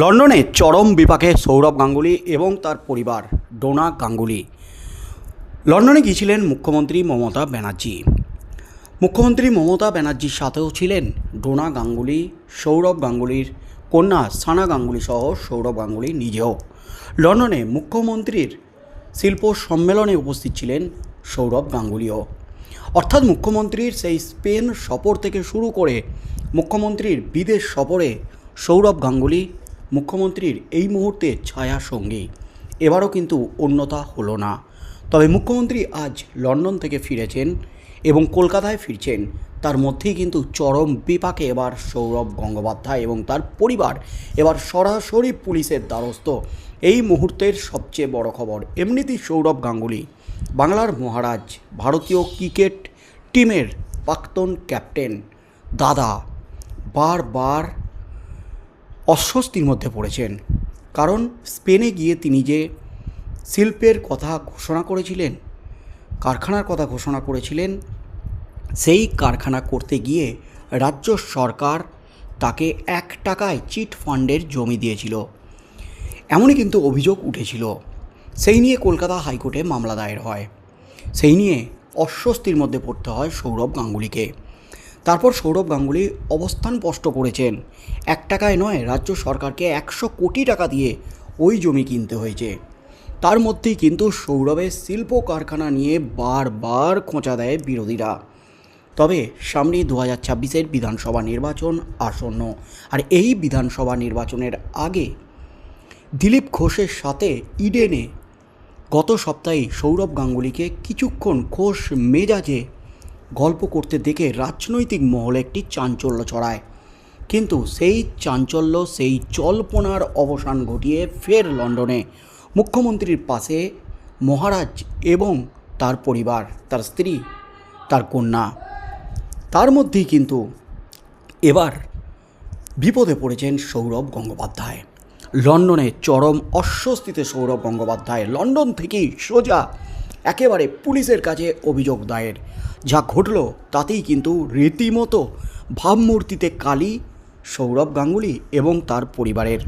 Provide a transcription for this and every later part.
লন্ডনে চরম বিপাকে সৌরভ গাঙ্গুলি এবং তার পরিবার ডোনা গাঙ্গুলি। লন্ডনে গিয়েছিলেন মুখ্যমন্ত্রী মমতা ব্যানার্জি। মুখ্যমন্ত্রী মমতা ব্যানার্জির সাথেও ছিলেন ডোনা গাঙ্গুলি, সৌরভ গাঙ্গুলির কন্যা সানা গাঙ্গুলি সহ সৌরভ গাঙ্গুলি নিজেও। লন্ডনে মুখ্যমন্ত্রীর শিল্প সম্মেলনে উপস্থিত ছিলেন সৌরভ গাঙ্গুলিও। অর্থাৎ মুখ্যমন্ত্রীর সেই স্পেন সফর থেকে শুরু করে মুখ্যমন্ত্রীর বিদেশ সফরে সৌরভ গাঙ্গুলি মুখ্যমন্ত্রীর এই মুহূর্তে ছায়া সঙ্গী। এবারও কিন্তু অন্যতা হলো না। তবে মুখ্যমন্ত্রী আজ লন্ডন থেকে ফিরেছেন এবং কলকাতায় ফিরছেন। তার মধ্যেই কিন্তু চরম বিপাকে এবার সৌরভ গঙ্গোপাধ্যায় এবং তার পরিবার এবার সরাসরি পুলিশের দ্বারস্থ। এই মুহূর্তের সবচেয়ে বড় খবর, এমনিতেই সৌরভ গাঙ্গুলি, বাংলার মহারাজ, ভারতীয় ক্রিকেট টিমের প্রাক্তন ক্যাপ্টেন, দাদা, বারবার অস্বস্তির মধ্যে পড়েছেন। কারণ স্পেনে গিয়ে তিনি যে শিল্পের কথা ঘোষণা করেছিলেন, কারখানার কথা ঘোষণা করেছিলেন, সেই কারখানা করতে গিয়ে রাজ্য সরকার তাকে এক টাকায় চিট ফান্ডের জমি দিয়েছিল। এমনই কিন্তু অভিযোগ উঠেছিল। সেই নিয়ে কলকাতা হাইকোর্টে মামলা দায়ের হয়। সেই নিয়ে অস্বস্তির মধ্যে পড়তে হয় সৌরভ গাঙ্গুলিকে। তারপর সৌরভ গাঙ্গুলি অবস্থান স্পষ্ট করেছেন। এক টাকায় নয়, রাজ্য সরকারকে একশো কোটি টাকা দিয়ে ওই জমি কিনতে হয়েছে। তার মধ্যেই কিন্তু সৌরভের শিল্প কারখানা নিয়ে বারবার খোঁচা দেয় বিরোধীরা। তবে সামনে দু হাজার ছাব্বিশের বিধানসভা নির্বাচন আসন্ন। আর এই বিধানসভা নির্বাচনের আগে দিলীপ ঘোষের সাথে ইডেনে গত সপ্তাহে সৌরভ গাঙ্গুলিকে কিছুক্ষণ ঘোষ মেজাজে গল্প করতে দেখে রাজনৈতিক মহলে একটি চাঞ্চল্য ছড়ায়। কিন্তু সেই চাঞ্চল্য, সেই জল্পনার অবসান ঘটিয়ে ফের লন্ডনে মুখ্যমন্ত্রীর পাশে মহারাজ এবং তার পরিবার, তার স্ত্রী, তার কন্যা। তার মধ্যেই কিন্তু এবার বিপদে পড়েছেন সৌরভ গঙ্গোপাধ্যায়। লন্ডনে চরম অস্বস্তিতে সৌরভ গঙ্গোপাধ্যায়, লন্ডন থেকেই সোজা একেবারে পুলিশের কাছে অভিযোগ দায়ের। যা ঘটল তাতেই কিন্তু রীতিমতো ভাবমূর্তিতে কালি, সৌরভ গাঙ্গুলি এবং তার পরিবারের।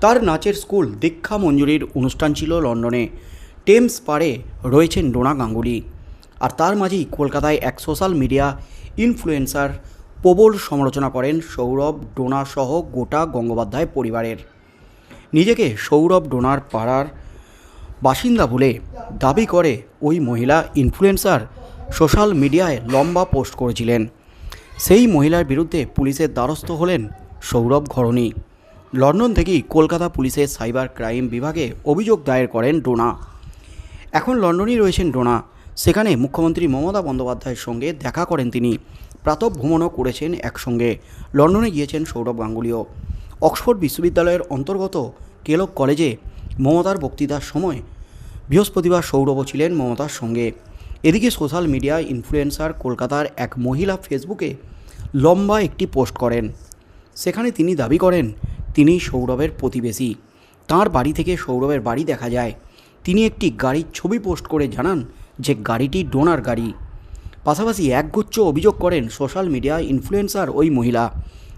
তার নাচের স্কুল দীক্ষা মঞ্জুরির অনুষ্ঠান ছিল লন্ডনে। টেমস পাড়ে রয়েছেন ডোনা গাঙ্গুলি। আর তার মাঝেই কলকাতায় এক সোশ্যাল মিডিয়া ইনফ্লুয়েন্সার প্রবল সমালোচনা করেন সৌরভ, ডোনা সহ গোটা গঙ্গোপাধ্যায় পরিবারের। নিজেকে সৌরভ, ডোনার পাড়ার বাসিন্দা বলে দাবি করে ওই মহিলা ইনফ্লুয়েন্সার সোশ্যাল মিডিয়ায় লম্বা পোস্ট করেছিলেন। সেই মহিলার বিরুদ্ধে পুলিশের দ্বারস্থ হলেন সৌরভ ঘরণী। লন্ডন থেকেই কলকাতা পুলিশের সাইবার ক্রাইম বিভাগে অভিযোগ দায়ের করেন ডোনা। এখন লন্ডনেই রয়েছেন ডোনা। সেখানে মুখ্যমন্ত্রী মমতা বন্দ্যোপাধ্যায়ের সঙ্গে দেখা করেন তিনি। প্রাতঃ ভ্রমণও করেছেন একসঙ্গে। লন্ডনে গিয়েছেন সৌরভ গাঙ্গুলিও। অক্সফোর্ড বিশ্ববিদ্যালয়ের অন্তর্গত কেলক কলেজে মমতার বক্তৃতার সময় বৃহস্পতিবার সৌরভও ছিলেন মমতার সঙ্গে। এদিকে সোশ্যাল মিডিয়া ইনফ্লুয়েন্সার কলকাতার এক মহিলা ফেসবুকে লম্বা একটি পোস্ট করেন। সেখানে তিনি দাবি করেন তিনি সৌরভের প্রতিবেশী। তার বাড়ি থেকে সৌরভের বাড়ি দেখা যায়। তিনি একটি গাড়ির ছবি পোস্ট করে জানান যে গাড়িটি ডোনার গাড়ি। পাশাপাশি একগুচ্ছ অভিযোগ করেন সোশ্যাল মিডিয়া ইনফ্লুয়েন্সার ওই মহিলা।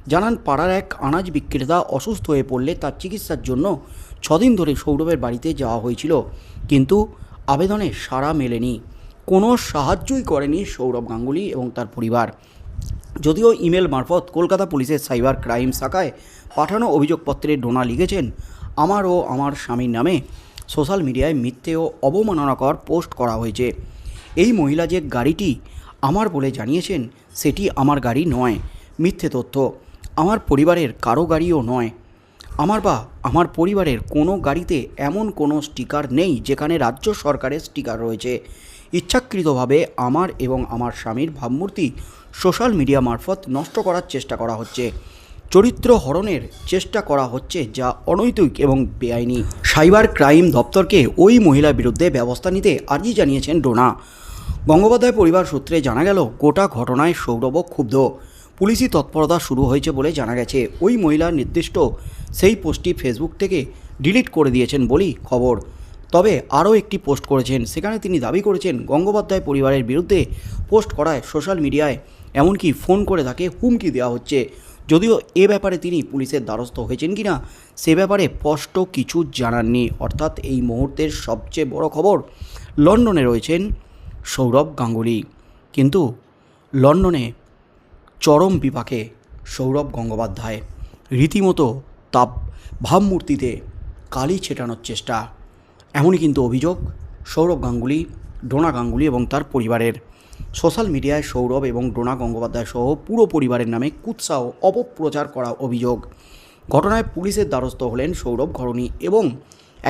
জানান পাড়ার এক আনাজ বিক্রেতা অসুস্থ হয়ে পড়লে তার চিকিৎসার জন্য ছদিন ধরে সৌরভের বাড়িতে যাওয়া হয়েছিল। কিন্তু আবেদনে সাড়া মেলেনি। কোনো সাহায্যই করেনি সৌরভ গাঙ্গুলি এবং তার পরিবার। যদিও ইমেল মারফত কলকাতা পুলিশের সাইবার ক্রাইম শাখায় পাঠানো অভিযোগপত্রে ডোনা লিখেছেন, আমার ও আমার স্বামীর নামে সোশ্যাল মিডিয়ায় মিথ্যে ও অবমাননাকর পোস্ট করা হয়েছে। এই মহিলা যে গাড়িটি আমার বলে জানিয়েছেন, সেটি আমার গাড়ি নয়। মিথ্যে তথ্য। আমার পরিবারের কারও গাড়িও নয়। আমার বা আমার পরিবারের কোনো গাড়িতে এমন কোনো স্টিকার নেই যেখানে রাজ্য সরকারের স্টিকার রয়েছে। ইচ্ছাকৃতভাবে আমার এবং আমার স্বামীর ভাবমূর্তি সোশ্যাল মিডিয়া মারফত নষ্ট করার চেষ্টা করা হচ্ছে। চরিত্র হরণের চেষ্টা করা হচ্ছে যা অনৈতিক এবং বেআইনি। সাইবার ক্রাইম দপ্তরকে ওই মহিলার বিরুদ্ধে ব্যবস্থা নিতে আর্জি জানিয়েছেন ডোনা। গঙ্গোপাধ্যায় পরিবার সূত্রে জানা গেল, গোটা ঘটনায় সৌরভ ক্ষুব্ধ। পুলিশি তৎপরতা শুরু হয়েছে বলে জানা গেছে। ওই মহিলা নির্দিষ্ট সেই পোস্টটি ফেসবুক থেকে ডিলিট করে দিয়েছেন বলেই খবর। তবে আরও একটি পোস্ট করেছেন। সেখানে তিনি দাবি করেছেন, গঙ্গোপাধ্যায় পরিবারের বিরুদ্ধে পোস্ট করায় সোশ্যাল মিডিয়ায় এমনকি ফোন করে তাকে হুমকি দেওয়া হচ্ছে। যদিও এ ব্যাপারে তিনি পুলিশের দ্বারস্থ হয়েছেন কি না সে ব্যাপারে স্পষ্ট কিছু জানাননি অর্থাৎ এই মুহূর্তের সবচেয়ে বড় খবর, লন্ডনে রয়েছেন সৌরভ গাঙ্গুলি। কিন্তু লন্ডনে চরম বিপাকে সৌরভ গঙ্গোপাধ্যায়। রীতিমতো তাপ ভাবমূর্তিতে কালি ছেটানোর চেষ্টা। এমনই কিন্তু অভিযোগ সৌরভ গাঙ্গুলি, ডোনা গাঙ্গুলি এবং তার পরিবারের। সোশ্যাল মিডিয়ায় সৌরভ এবং ডোনা গঙ্গোপাধ্যায় সহ পুরো পরিবারের নামে কুৎসা ও অপপ্রচার করা অভিযোগ। ঘটনায় পুলিশের দ্বারস্থ হলেন সৌরভ ঘরণী এবং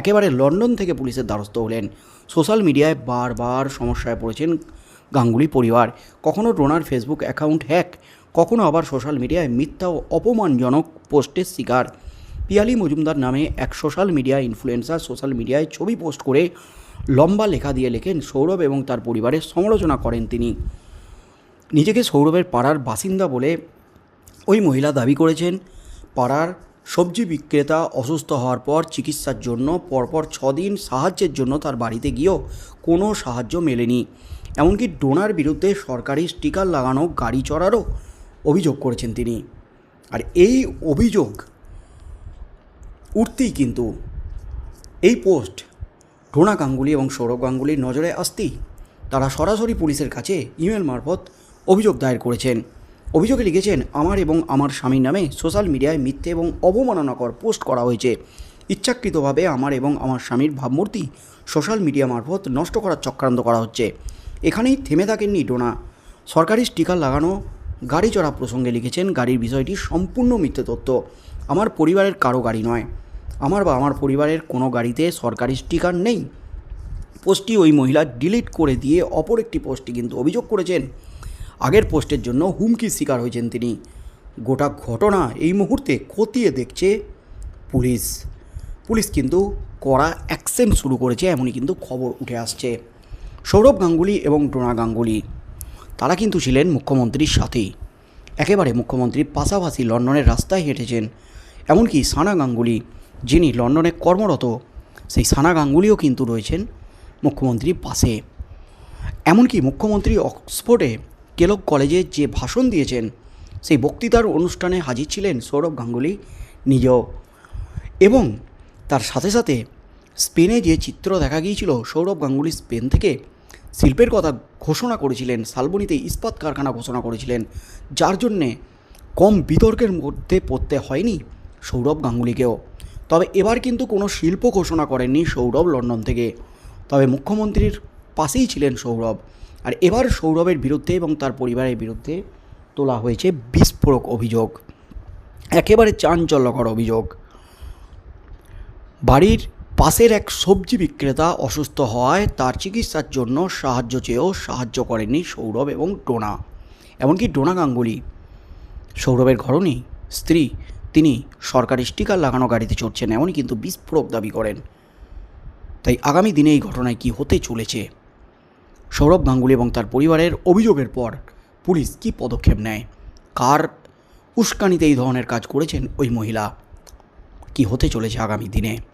একেবারে লন্ডন থেকে পুলিশের দ্বারস্থ হলেন। সোশ্যাল মিডিয়ায় বারবার সমস্যায় পড়েছেন গাঙ্গুলি পরিবার। কখনও ডোনার ফেসবুক অ্যাকাউন্ট হ্যাক কখনো আবার সোশ্যাল মিডিয়ায় মিথ্যা ও অপমানজনক পোস্টের শিকার। পিয়ালি মজুমদার নামে এক সোশ্যাল মিডিয়া ইনফ্লুয়েন্সার সোশ্যাল মিডিয়ায় ছবি পোস্ট করে লম্বা লেখা দিয়ে লেখেন সৌরভ এবং তার পরিবারের সমালোচনা করেন তিনি। নিজেকে সৌরভের পাড়ার বাসিন্দা বলে ওই মহিলা দাবি করেছেন, পাড়ার সবজি বিক্রেতা অসুস্থ হওয়ার পর চিকিৎসার জন্য পরপর ছদিন সাহায্যের জন্য তার বাড়িতে গিয়েও কোনো সাহায্য মেলেনি। এমনকি ডোনার বিরুদ্ধে সরকারি স্টিকার লাগানো গাড়ি চড়ারও অভিযোগ করেছেন তিনি। আর এই অভিযোগ উঠতেই কিন্তু এই পোস্ট ডোনা গাঙ্গুলি এবং সৌরভ গাঙ্গুলির নজরে আসতেই তারা সরাসরি পুলিশের কাছে ইমেল মারফত অভিযোগ দায়ের করেছেন। অভিযোগে লিখেছেন, আমার এবং আমার স্বামীর নামে সোশ্যাল মিডিয়ায় মিথ্যে এবং অবমাননাকর পোস্ট করা হয়েছে। ইচ্ছাকৃতভাবে আমার এবং আমার স্বামীর ভাবমূর্তি সোশ্যাল মিডিয়া মারফত নষ্ট করার চক্রান্ত করা হচ্ছে। এখানেই থেমে থাকেননি ডোনা সরকারি স্টিকার লাগানো গাড়ি চড়া প্রসঙ্গে লিখেছেন, গাড়ির বিষয়টি সম্পূর্ণ মিথ্যে তথ্য। আমার পরিবারের কারও গাড়ি নয়। আমার বা আমার পরিবারের কোনো গাড়িতে সরকারি স্টিকার নেই। পোস্টটি ওই মহিলা ডিলিট করে দিয়ে অপর একটি পোস্টটি কিন্তু অভিযোগ করেছেন। আগের পোস্টের জন্য হুমকির শিকার হয়েছেন তিনি। গোটা ঘটনা এই মুহূর্তে খতিয়ে দেখছে পুলিশ। পুলিশ কিন্তু কড়া অ্যাকশন শুরু করেছে, এমনই কিন্তু খবর উঠে আসছে। সৌরভ গাঙ্গুলি এবং ডোনা গাঙ্গুলি। তারা কিন্তু ছিলেন মুখ্যমন্ত্রীর সাথেই। একেবারে মুখ্যমন্ত্রীর পাশাপাশি লন্ডনের রাস্তায় হেঁটেছেন। এমনকি সানা গাঙ্গুলি, যিনি লন্ডনে কর্মরত, সেই সানা গাঙ্গুলিও কিন্তু রয়েছেন মুখ্যমন্ত্রীর পাশে। এমনকি মুখ্যমন্ত্রী অক্সফোর্ডে কেলক কলেজে যে ভাষণ দিয়েছেন, সেই বক্তৃতার অনুষ্ঠানে হাজির ছিলেন সৌরভ গাঙ্গুলি নিজেও। এবং তার সাথে সাথে স্পেনে যে চিত্র দেখা গিয়েছিল সৌরভ গাঙ্গুলি স্পেন থেকে শিল্পের কথা ঘোষণা করেছিলেন, শালবনীতে ইস্পাত কারখানা ঘোষণা করেছিলেন, যার জন্যে কম বিতর্কের মধ্যে পড়তে হয়নি সৌরভ গাঙ্গুলিকেও। তবে এবার কিন্তু কোনো শিল্প ঘোষণা করেননি সৌরভ লন্ডন থেকে। তবে মুখ্যমন্ত্রীর পাশেই ছিলেন সৌরভ। আর এবার সৌরভের বিরুদ্ধে এবং তার পরিবারের বিরুদ্ধে তোলা হয়েছে বিস্ফোরক অভিযোগ। একেবারে চাঞ্চল্যকর অভিযোগ। বাড়ির পাশের এক সবজি বিক্রেতা অসুস্থ হওয়ায় তার চিকিৎসার জন্য সাহায্য চেয়েও সাহায্য করেননি সৌরভ এবং ডোনা, এমনকি ডোনা গাঙ্গুলি। সৌরভের ঘরণী স্ত্রী, তিনি সরকারি স্টিকার লাগানো গাড়িতে চড়ছেন, এমনই কিন্তু বিস্ফোরক দাবি করেন। তাই আগামী দিনে এই ঘটনায় কি হতে চলেছে? সৌরভ গাঙ্গুলি এবং তার পরিবারের অভিযোগের পর পুলিশ কী পদক্ষেপ নেয়? কার উস্কানিতে এই ধরনের কাজ করেছেন ওই মহিলা? কি হতে চলেছে আগামী দিনে?